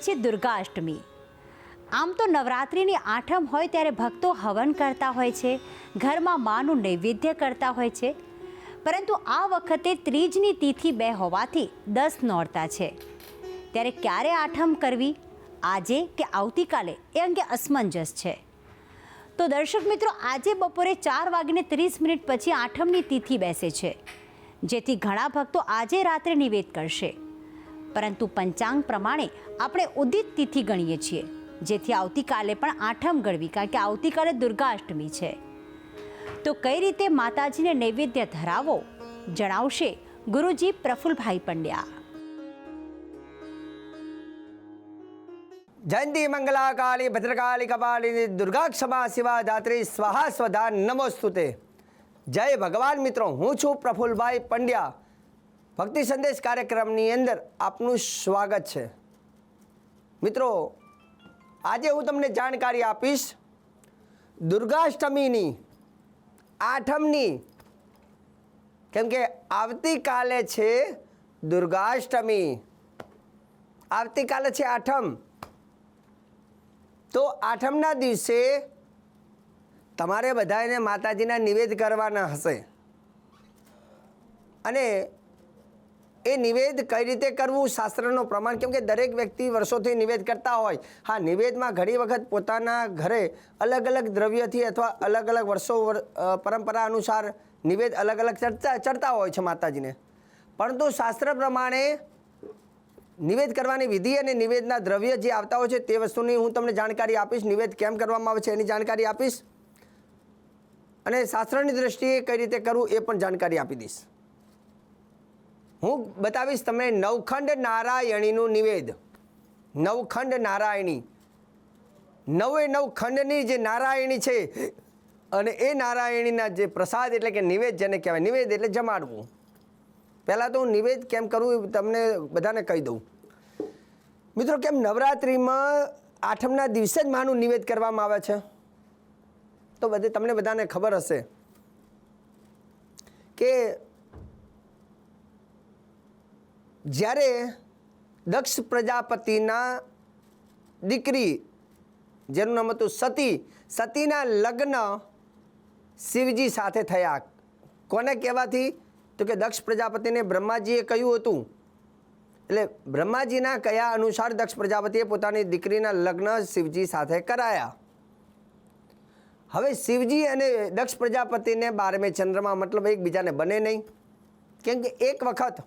છે દુર્ગાષ્ટમી. આમ તો નવરાત્રિની આઠમ હોય ત્યારે ભક્તો હવન કરતા હોય છે, ઘરમાં માનું નૈવેદ્ય કરતા હોય છે. પરંતુ આ વખતે ત્રીજની તિથિ બે હોવાથી દસ નોરતા છે. ત્યારે ક્યારે આઠમ કરવી? આજે કે આવતીકાલે? એ અંગે અસમંજસ છે. તો દર્શક મિત્રો, આજે બપોરે ચાર વાગીને ત્રીસ મિનિટ પછી આઠમની તિથિ બેસે છે. જેથી ઘણા ભક્તો આજે રાત્રે નિવેદ કરશે. પરંતુ પંચાંગ પ્રમાણે આપણે ઉદિત તિથિ ગણીએ છીએ, જેથી આવતીકાલે પણ આઠમ ગણવી, કારણ કે આવતીકાલે દુર્ગાષ્ટમી છે. તો કઈ રીતે માતાજીને નૈવેદ્ય ધરાવો? જણાવશે ગુરુજી પ્રફુલભાઈ પંડ્યા. જયંતી મંગલા કાળી ભદ્રકાળી કપાળી દુર્ગા ક્ષમા શિવા દાત્રી, સ્વાહા સ્વધા નમોસ્તુતે. જય ભગવાન મિત્રો, હું છું પ્રફુલભાઈ પંડ્યા. ભક્તિ સંદેશ કાર્યક્રમની અંદર આપનું સ્વાગત છે. મિત્રો, આજે હું તમને જાણકારી આપીશ દુર્ગાષ્ટમીની, આઠમની. કેમ કે આવતીકાલે છે દુર્ગાષ્ટમી. આવતીકાલે છે આઠમ. તો આઠમના દિવસે તમારે બધાને માતાજીના નિવેદ કરવાના હશે. અને એ નિવેદ કઈ રીતે કરવું? શાસ્ત્રનો પ્રમાણ કેમ કે દરેક વ્યક્તિ વર્ષોથી નિવેદ કરતા હોય. હા, નિવેદમાં ઘણી વખત પોતાના ઘરે અલગ અલગ દ્રવ્યથી અથવા અલગ અલગ વર્ષો વર- પરંપરા અનુસાર નિવેદ અલગ અલગ ચડતા ચડતા હોય છે માતાજીને. પરંતુ શાસ્ત્ર પ્રમાણે નિવેદ કરવાની વિધિ અને નિવેદના દ્રવ્ય જે આવતા હોય છે તે વસ્તુની હું તમને જાણકારી આપીશ. નિવેદ કેમ કરવામાં આવે છે એની જાણકારી આપીશ. અને શાસ્ત્રની દ્રષ્ટિએ કઈ રીતે કરવું એ પણ જાણકારી આપી દઈશ. હું બતાવીશ તમને નવખંડ નારાયણીનું નિવેદ. નવખંડ નારાયણી. નવે નવ ખંડની જે નારાયણી છે, અને એ નારાયણીના જે પ્રસાદ એટલે કે નિવેદ જેને કહેવાય, નિવેદ એટલે જમાડવું. પહેલાં તો હું નિવેદ કેમ કરું એ તમને બધાને કહી દઉં. મિત્રો, કેમ નવરાત્રિમાં આઠમના દિવસે જ માનું નિવેદ કરવામાં આવે છે? તો બધે તમને બધાને ખબર હશે કે જ્યારે દક્ષ પ્રજાપતિના દીકરી, જેનું નામ હતું સતી, સતીના લગ્ન શિવજી સાથે થયા. કોને કહેવાથી? તો કે દક્ષ પ્રજાપતિને બ્રહ્માજીએ કહ્યું હતું. એટલે બ્રહ્માજીના કયા અનુસાર દક્ષ પ્રજાપતિએ પોતાની દીકરીના લગ્ન શિવજી સાથે કરાયા? હવે શિવજી અને દક્ષ પ્રજાપતિને બારમે ચંદ્રમાં મતલબ એકબીજાને બને નહીં. કેમ કે એક વખત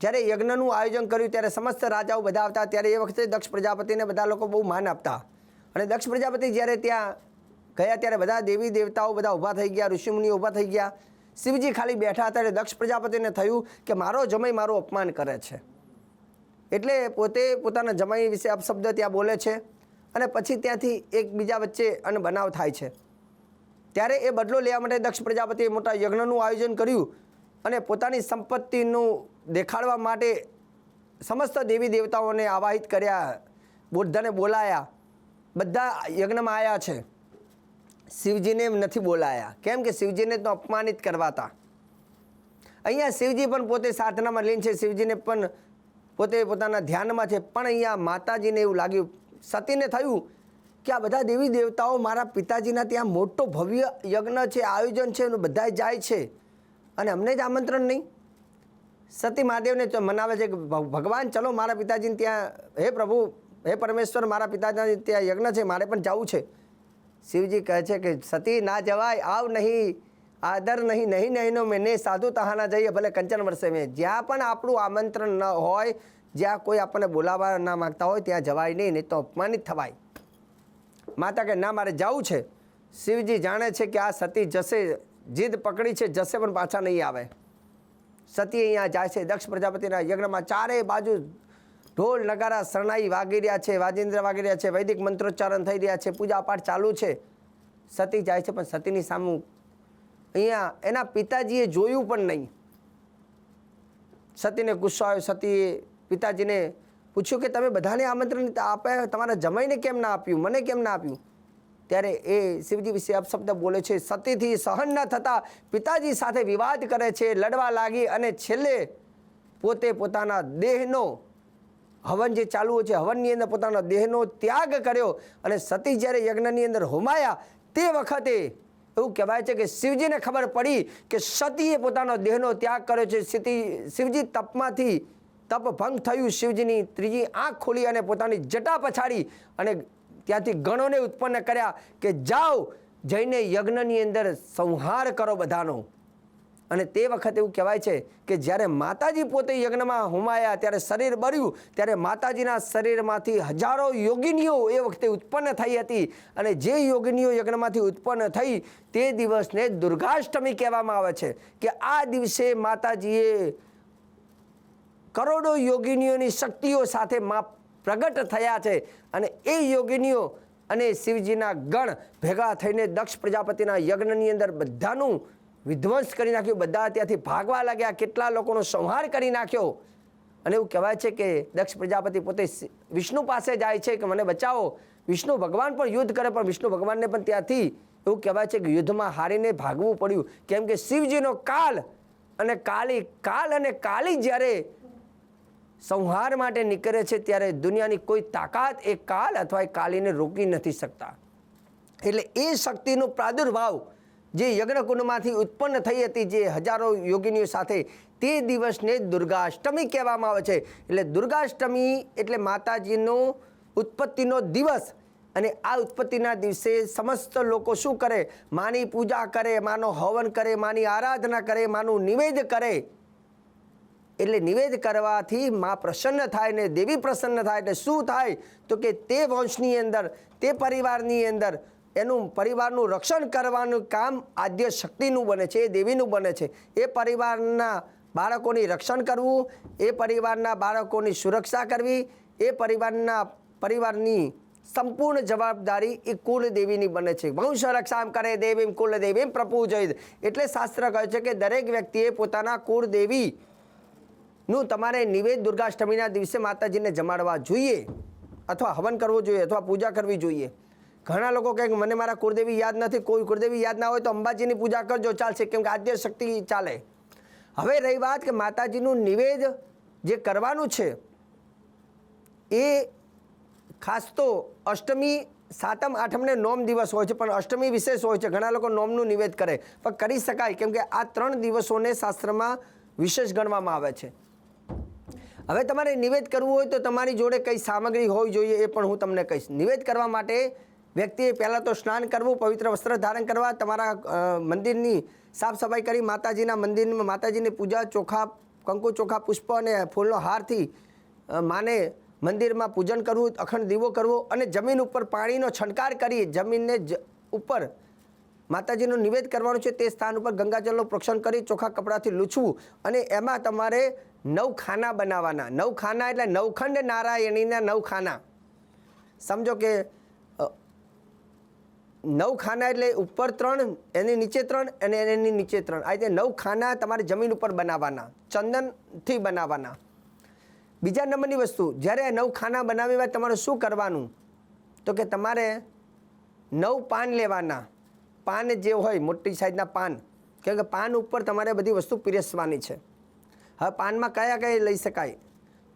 જ્યારે યજ્ઞનું આયોજન કર્યું ત્યારે સમસ્ત રાજાઓ બધા આવતા, ત્યારે એ વખતે દક્ષ પ્રજાપતિને બધા લોકો બહુ માન આપતા. અને દક્ષ પ્રજાપતિ જ્યારે ત્યાં ગયા ત્યારે બધા દેવી દેવતાઓ બધા ઊભા થઈ ગયા ઋષિમુનિઓ ઊભા થઈ ગયા. શિવજી ખાલી બેઠા હતા એટલે દક્ષ પ્રજાપતિને થયું કે મારો જમાઈ મારું અપમાન કરે છે. એટલે પોતે પોતાના જમાઈ વિશે અપશબ્દ ત્યાં બોલે છે અને પછી ત્યાંથી એકબીજા વચ્ચે અને બનાવ થાય છે. ત્યારે એ બદલો લેવા માટે દક્ષ પ્રજાપતિએ મોટા યજ્ઞનું આયોજન કર્યું. અને પોતાની સંપત્તિનું દેખાડવા માટે સમસ્ત દેવી દેવતાઓને આવાહિત કર્યા, બુદ્ધને બોલાયા, બધા યજ્ઞમાં આવ્યા છે. શિવજીને નથી બોલાયા. કેમ કે શિવજીને તો અપમાનિત કરવાતા. અહીંયા શિવજી પણ પોતે સાધનામાં લીન છે. શિવજીને પણ પોતે પોતાના ધ્યાનમાં છે. પણ અહીંયા માતાજીને એવું લાગ્યું, સતીને થયું કે આ બધા દેવી દેવતાઓ મારા પિતાજીના ત્યાં મોટો ભવ્ય યજ્ઞ છે, આયોજન છે, એનું બધા જાય છે. અને અમને જ આમંત્રણ નહીં. સતી મહાદેવને મનાવે છે કે ભગવાન ચલો મારા પિતાજીને ત્યાં, હે પ્રભુ, હે પરમેશ્વર, મારા પિતાજીના ત્યાં યજ્ઞ છે, મારે પણ જવું છે. શિવજી કહે છે કે સતી ના જવાય, આવ નહીં, આદર નહીં નહીં નહીંનો નહીં સાધુ તહાના જઈએ, ભલે કંચન વર્ષે મેં. જ્યાં પણ આપણું આમંત્રણ ન હોય, જ્યાં કોઈ આપણને બોલાવવા ના માગતા હોય, ત્યાં જવાય નહીં નહીં તો અપમાનિત થવાય. માતા કે ના, મારે જવું છે. શિવજી જાણે છે કે આ સતી જશે જીદ પકડી છે, જશે પણ પાછા નહીં આવે. સતી અહીંયા જાય છે, દક્ષ પ્રજાપતિના યજ્ઞમાં ચારેય બાજુ ઢોલ, નગારા, શરણાઈ વાગી રહ્યા છે વાજેન્દ્ર વાગી રહ્યા છે, વૈદિક મંત્રોચ્ચારણ થઈ રહ્યા છે પૂજા પાઠ ચાલુ છે. સતી જાય છે, પણ સતીની સામુ અહીંયા એના પિતાજીએ જોયું પણ નહીં. સતીને ગુસ્સો આવ્યો સતીએ પિતાજીને પૂછ્યું કે તમે બધાને આમંત્રણ આપે, તમારા જમાઈને કેમ ના આપ્યું, મને કેમ ના આપ્યું? ત્યારે એ શિવજી વિશે અપશબ્દ બોલે છે, સતીથી સહન ન થતાં પિતાજી સાથે વિવાદ કરે છે, લડવા લાગી અને છેલ્લે પોતે પોતાના દેહનો હવન જે ચાલુ છે, હવનની અંદર પોતાના દેહનો ત્યાગ કર્યો અને સતી જ્યારે યજ્ઞની અંદર હોમાયા તે વખતે એવું કહેવાય છે કે શિવજીને ખબર પડી કે સતીએ પોતાનો દેહનો ત્યાગ કર્યો છે. સતી, શિવજી તપમાંથી તપ ભંગ થયું, શિવજીની ત્રીજી આંખ ખોલી અને પોતાની જટા પછાડી અને ત્યાંથી ગણોને ઉત્પન્ન કર્યા કે જાઓ જઈને યજ્ઞની અંદર સંહાર કરો બધાનો. અને તે વખતે એવું કહેવાય છે કે જ્યારે માતાજી પોતે યજ્ઞમાં હુમાયા, ત્યારે શરીર બળ્યું, ત્યારે માતાજીના શરીરમાંથી હજારો યોગિનીઓ એ વખતે ઉત્પન્ન થઈ હતી. અને જે યોગિનીઓ યજ્ઞમાંથી ઉત્પન્ન થઈ, તે દિવસને દુર્ગાષ્ટમી કહેવામાં આવે છે કે આ દિવસે માતાજીએ કરોડો યોગિનીઓની શક્તિઓ સાથે માં પ્રગટ થયા છે. અને એ યોગિનીઓ અને શિવજીના ગણ ભેગા થઈને દક્ષ પ્રજાપતિના યજ્ઞની અંદર બધાનું વિધ્વંસ કરી નાખ્યું. બધા ત્યાંથી ભાગવા લાગ્યા, કેટલા લોકોનો સંહાર કરી નાખ્યો. અને એવું કહેવાય છે કે દક્ષ પ્રજાપતિ પોતે વિષ્ણુ પાસે જાય છે કે મને બચાવો. વિષ્ણુ ભગવાન પણ યુદ્ધ કરે, પણ વિષ્ણુ ભગવાનને પણ ત્યાંથી એવું કહેવાય છે કે યુદ્ધમાં હારીને ભાગવું પડ્યું. કેમ કે શિવજીનો કાલ અને કાલી, કાલ અને કાલી જ્યારે સંહાર માટે નીકળે છે ત્યારે દુનિયાની કોઈ તાકાત એ કાલ અથવા એ કાલીને રોકી નથી શકતા. એટલે એ શક્તિનો પ્રાદુર્ભાવ જે યજ્ઞકુંડમાંથી ઉત્પન્ન થઈ હતી જે હજારો યોગિનીઓ સાથે તે દિવસને દુર્ગાષ્ટમી કહેવામાં આવે છે. એટલે દુર્ગાષ્ટમી એટલે માતાજીનો ઉત્પત્તિનો દિવસ. અને આ ઉત્પત્તિના દિવસે સમસ્ત લોકો શું કરે? માની પૂજા કરે, માનો હવન કરે, માની આરાધના કરે, માનું નિવેદ કરે. એટલે નિવેદ કરવાથી મા પ્રસન્ન થાય ને દેવી પ્રસન્ન થાય એટલે શું થાય? તો કે તે વંશની અંદર, તે પરિવારની અંદર એનું પરિવારનું રક્ષણ કરવાનું કામ આદ્ય શક્તિનું બને છે, એ દેવીનું બને છે. એ પરિવારના બાળકોની રક્ષણ કરવું, એ પરિવારના બાળકોની સુરક્ષા કરવી, એ પરિવારના પરિવારની સંપૂર્ણ જવાબદારી એ કુલ દેવીની બને છે. વંશ રક્ષામ કરે કુલ દેવીમ પ્રપૂજય એટલે શાસ્ત્ર કહે છે કે દરેક વ્યક્તિએ પોતાના કુળ દેવી નું તમારે નિવેદ દુર્ગાષ્ટમીના દિવસે માતાજીને જમાડવા જોઈએ અથવા હવન કરવું જોઈએ અથવા પૂજા કરવી જોઈએ. ઘણા લોકો કહે મને મારા કુળદેવી યાદ નથી, કોઈ કુળદેવી યાદ ના હોય તો અંબાજીની પૂજા કરજો, ચાલશે, કેમ કે આદ્ય શક્તિ ચાલે. હવે રહી વાત કે માતાજીનું નિવેદ જે કરવાનું છે, એ ખાસ તો અષ્ટમી, સાતમ, આઠમને નોમ દિવસ હોય છે, પણ અષ્ટમી વિશેષ હોય છે, ઘણા લોકો નોમનું નિવેદ કરે. પણ કરી શકાય, કેમ કે આ ત્રણ દિવસોને શાસ્ત્રમાં વિશેષ ગણવામાં આવે છે. હવે તમારે નિવેદ કરવું હોય તો તમારી જોડે કઈ સામગ્રી હોવી જોઈએ એ પણ હું તમને કહીશ. નિવેદ કરવા માટે વ્યક્તિએ પહેલાં તો સ્નાન કરવું, પવિત્ર વસ્ત્ર ધારણ કરવા, તમારા મંદિરની સાફ સફાઈ કરી, માતાજીના મંદિરમાં માતાજીની પૂજા, ચોખા, કંકુ ચોખા, પુષ્પ અને ફૂલનો હારથી માને મંદિરમાં પૂજન કરવું, અખંડ દીવો કરવો અને જમીન ઉપર પાણીનો છંટકાર કરી જમીનને જ ઉપર માતાજીનું નિવેદ કરવાનું છે તે સ્થાન ઉપર ગંગાજળનું પ્રોક્ષણ કરી ચોખ્ખા કપડાથી લૂછવું અને એમાં તમારે નવ ખાના બનાવવાના. નવ ખાના એટલે નવખંડ નારાયણીના નવ ખાના સમજો કે નવ ખાના એટલે ઉપર ત્રણ, એની નીચે ત્રણ અને એની નીચે ત્રણ. આ રીતે નવ ખાના તમારે જમીન ઉપર બનાવવાના ચંદનથી બનાવવાના. બીજા નંબરની વસ્તુ, જ્યારે નવ ખાના બનાવી હોય તમારે શું કરવાનું? તો કે તમારે નવ પાન લેવાના. પાન જે હોય, મોટી સાઈઝના પાન. કેમ કે પાન ઉપર તમારે બધી વસ્તુ પીરસવાની છે. હવે પાનમાં કયા કયા લઈ શકાય?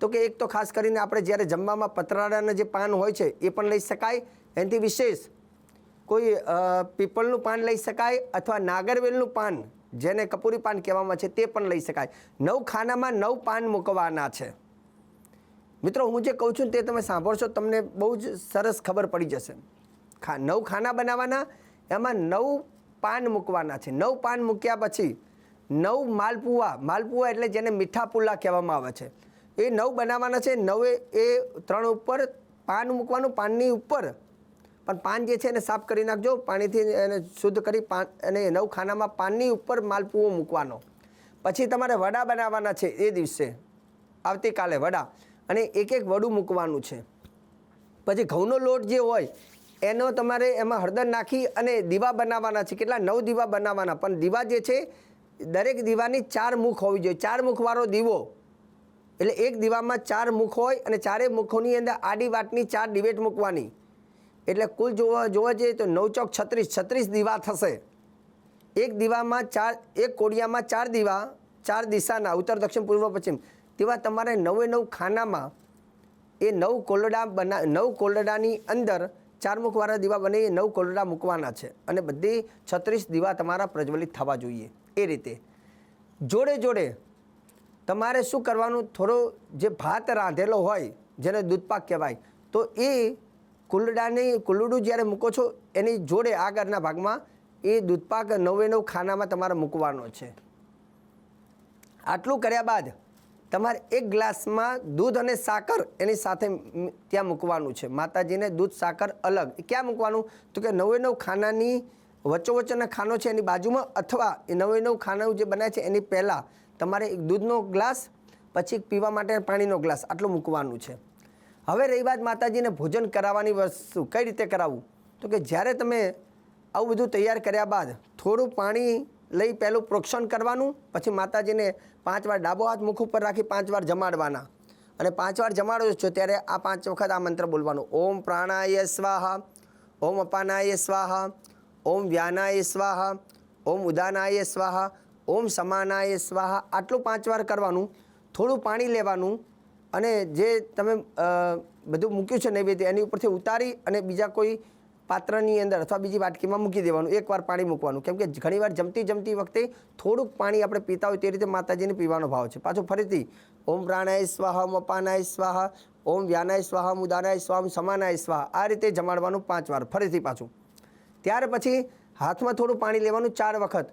તો કે એક તો ખાસ કરીને આપણે જ્યારે જમવામાં પતરાળાના જે પાન હોય છે, એ પણ લઈ શકાય. એનાથી વિશેષ કોઈ પીપલનું પાન લઈ શકાય અથવા નાગરવેલનું પાન, જેને કપૂરી પાન કહેવામાં છે, તે પણ લઈ શકાય. નવ ખાનામાં નવ પાન મૂકવાના છે. મિત્રો, હું જે કહું છું તે તમે સાંભળશો, તમને બહુ જ સરસ ખબર પડી જશે. ખા, નવ ખાના બનાવવાના એમાં નવ પાન મૂકવાના છે. નવ પાન મૂક્યા પછી નવ માલપુઆ માલપુઆ એટલે જેને મીઠા પુલ્લા કહેવામાં આવે છે. એ નવ બનાવવાના છે. નવે એ ત્રણ ઉપર પાન મૂકવાનું, પાનની ઉપર. પણ પાન જે છે એને સાફ કરી નાખજો. પાણીથી એને શુદ્ધ કરી પાન અને નવ ખાનામાં પાનની ઉપર માલપુઓ મૂકવાનો. પછી તમારે વડા બનાવવાના છે એ દિવસે. આવતીકાલે વડા. અને એક એક વડું મૂકવાનું છે. પછી ઘઉંનો લોટ જે હોય, એનો તમારે એમાં હળદર નાખી અને દીવા બનાવવાના છે. કેટલા? નવ દીવા બનાવવાના. પણ દીવા જે છે દરેક દીવાની ચાર મુખ હોવી જોઈએ. ચાર મુખવાળો દીવો. એટલે એક દીવામાં ચાર મુખ હોય અને ચારે મુખોની અંદર આડી વાટની ચાર ડિબેટ મૂકવાની. એટલે કુલ જોવા જોવા જઈએ તો નવ ચોક છત્રીસ છત્રીસ દીવા થશે. એક દીવામાં ચાર, એક કોડિયામાં ચાર દીવા, ચાર દિશાના, ઉત્તર, દક્ષિણ, પૂર્વ, પશ્ચિમ. તેવા તમારે નવે નવ ખાનામાં એ નવ કોલડા બના, નવ કોલડાની અંદર ચાર મુખવાળા દીવા બને નવ કોલડા મૂકવાના છે અને બધી છત્રીસ દીવા તમારા પ્રજ્વલિત થવા જોઈએ. એ રીતે જોડે જોડે તમારે શું કરવાનું? થોડો જે ભાત રાંધેલો હોય, જેને દૂધપાક કહેવાય, તો એ કુલડાની, કુલડું જ્યારે મૂકો છો, એની જોડે આગળના ભાગમાં એ દૂધપાક નવે નવ ખાનામાં તમારે મૂકવાનો છે. આટલું કર્યા બાદ તમારે એક ગ્લાસમાં દૂધ અને સાકર એની સાથે ત્યાં મૂકવાનું છે. માતાજીને દૂધ, સાકર અલગ. એ ક્યાં મૂકવાનું? તો કે નવે નવ ખાનાની વચ્ચોવચ્ચના ખાનો છે એની બાજુમાં અથવા એ નવે નવ ખાનાનું જે બનાવે છે એની પહેલાં તમારે એક દૂધનો ગ્લાસ, પછી પીવા માટે પાણીનો ગ્લાસ આટલું મૂકવાનું છે. હવે રહી વાત માતાજીને ભોજન કરાવવાની વસ્તુ. કઈ રીતે કરાવવું? તો કે જ્યારે તમે આવું બધું તૈયાર કર્યા બાદ થોડું પાણી લઈ પહેલું પ્રોક્ષણ કરવાનું, પછી માતાજીને પાંચ વાર ડાબો હાથ મુખ ઉપર રાખી પાંચ વાર જમાડવાના. અને પાંચ વાર જમાડો છો ત્યારે આ પાંચ વખત આ મંત્ર બોલવાનું. ઓમ પ્રાણાય સ્વાહા, ઓમ અપાનાય સ્વાહા, ઓમ વ્યાનાય સ્વાહા, ઓમ ઉદાનાય સ્વાહા, ઓમ સમાનાય સ્વાહા, આટલું પાંચ વાર કરવાનું, થોડું પાણી લેવાનું અને જે તમે બધું મૂક્યું છે નૈવેદ્ય એની ઉપરથી ઉતારી અને બીજા કોઈ પાત્રની અંદર અથવા બીજી વાટકીમાં મૂકી દેવાનું, એકવાર પાણી મૂકવાનું. કેમ કે ઘણીવાર જમતી જમતી વખતે થોડુંક પાણી આપણે પીતા હોય તે રીતે માતાજીને પીવાનો ભાવ છે. પાછું ફરીથી, ઓમ પ્રાણાય સ્વાહા, ઓમ અપાનાય સ્વાહા, ઓમ વ્યાનાય સ્વાહા મુદાનાય સ્વાહા સમાનાય સ્વાહા, આ રીતે જમાડવાનું પાંચ વાર. ફરીથી પાછું. ત્યાર પછી હાથમાં થોડું પાણી લેવાનું ચાર વખત.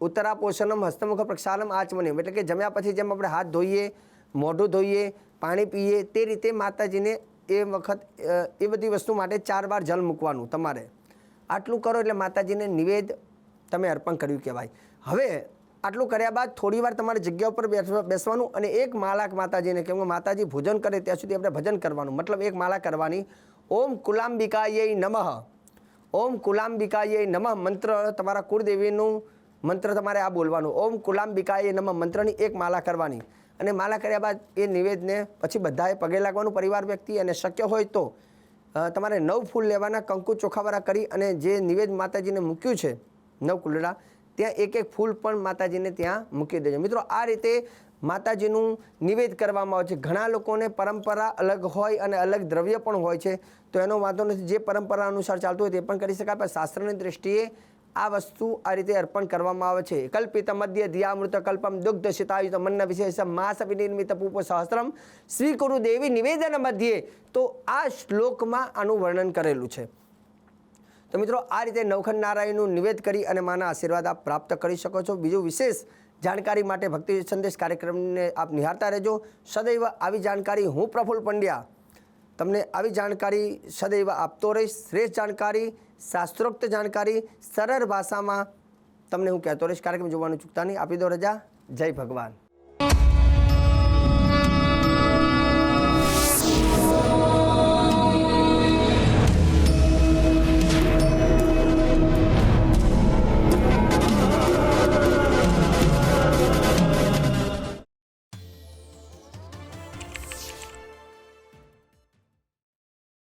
ઉત્તરા પોષણમ, હસ્તમુખ પ્રક્ષાલમ આચમનમ એટલે કે જમ્યા પછી જેમ આપણે હાથ ધોઈએ, મોઢું ધોઈએ, પાણી પીએ, તે રીતે માતાજીને એ વખત એ બધી વસ્તુ માટે ચાર વાર જલ મૂકવાનું તમારે. આટલું કરો એટલે માતાજીને નિવેદ તમે અર્પણ કર્યું કહેવાય. હવે આટલું કર્યા બાદ થોડી વાર તમારે જગ્યા ઉપર બેસવા- બેસવાનું અને એક માલાક માતાજીને કેમ કે માતાજી ભોજન કરે ત્યાં સુધી આપણે ભજન કરવાનું. મતલબ એક માળા કરવાની. ઓમ કુલાંબિકાય નમઃ. ઓમ કુલાંબિકાય નમઃ મંત્ર તમારા કુળદેવીનું મંત્ર તમારે આ બોલવાનું. ઓમ કુલાંબિકાય નમઃ મંત્રની એક માલા કરવાની. અને માલા કર્યા બાદ એ નિવેદને પછી બધાએ પગે લાગવાનું પરિવાર વ્યક્તિ અને શક્ય હોય તો તમારે નવ ફૂલ લેવાના કંકુ ચોખાવાળા કરી અને જે નિવેદ માતાજીને મૂક્યું છે, નવ કુલડા ત્યાં એક એક ફૂલ પણ માતાજીને ત્યાં મૂકી દેજો. મિત્રો, આ રીતે માતાજીનું નિવેદ કરવામાં આવે છે. ઘણા લોકોને પરંપરા અલગ હોય અને અલગ દ્રવ્ય પણ હોય છે, તો એનો વાંધો નથી. જે પરંપરા અનુસાર ચાલતું હોય તે પણ કરી શકાય, પણ શાસ્ત્રની દ્રષ્ટિએ આ વસ્તુ આ રીતે અર્પણ કરવામાં આવે છે. કલ્પિત મધ્ય ધ્યામૃત કલ્પમ દુગ્ધ શિતાયુત મન્ન વિશેષ માસ વિનિર્મિત પૂપ સહસ્ત્રમ ગુરુ દેવી નિવેદન મધ્યે. તો આ શ્લોકમાં આનું વર્ણન કરેલું છે. તો મિત્રો, આ રીતે નવખંડ નારાયણનું નિવેદ કરી અને માના આશીર્વાદ આપ પ્રાપ્ત કરી શકો છો. બીજું વિશેષ જાણકારી માટે ભક્તિ સંદેશ કાર્યક્રમને આપ નિહાળતા રહેજો. સદૈવ આવી જાણકારી. હું પ્રફુલ પંડ્યા. તમને આવી જાણકારી સદૈવ આપતો રહીશ. શ્રેષ્ઠ જાણકારી શાસ્ત્રોક્ત જાણકારી સરળ ભાષામાં તમને હું કહેતો રહીશ. કાર્યક્રમ જોવાનું ચૂકતા નહીં. આપી દો રજા. જય ભગવાન.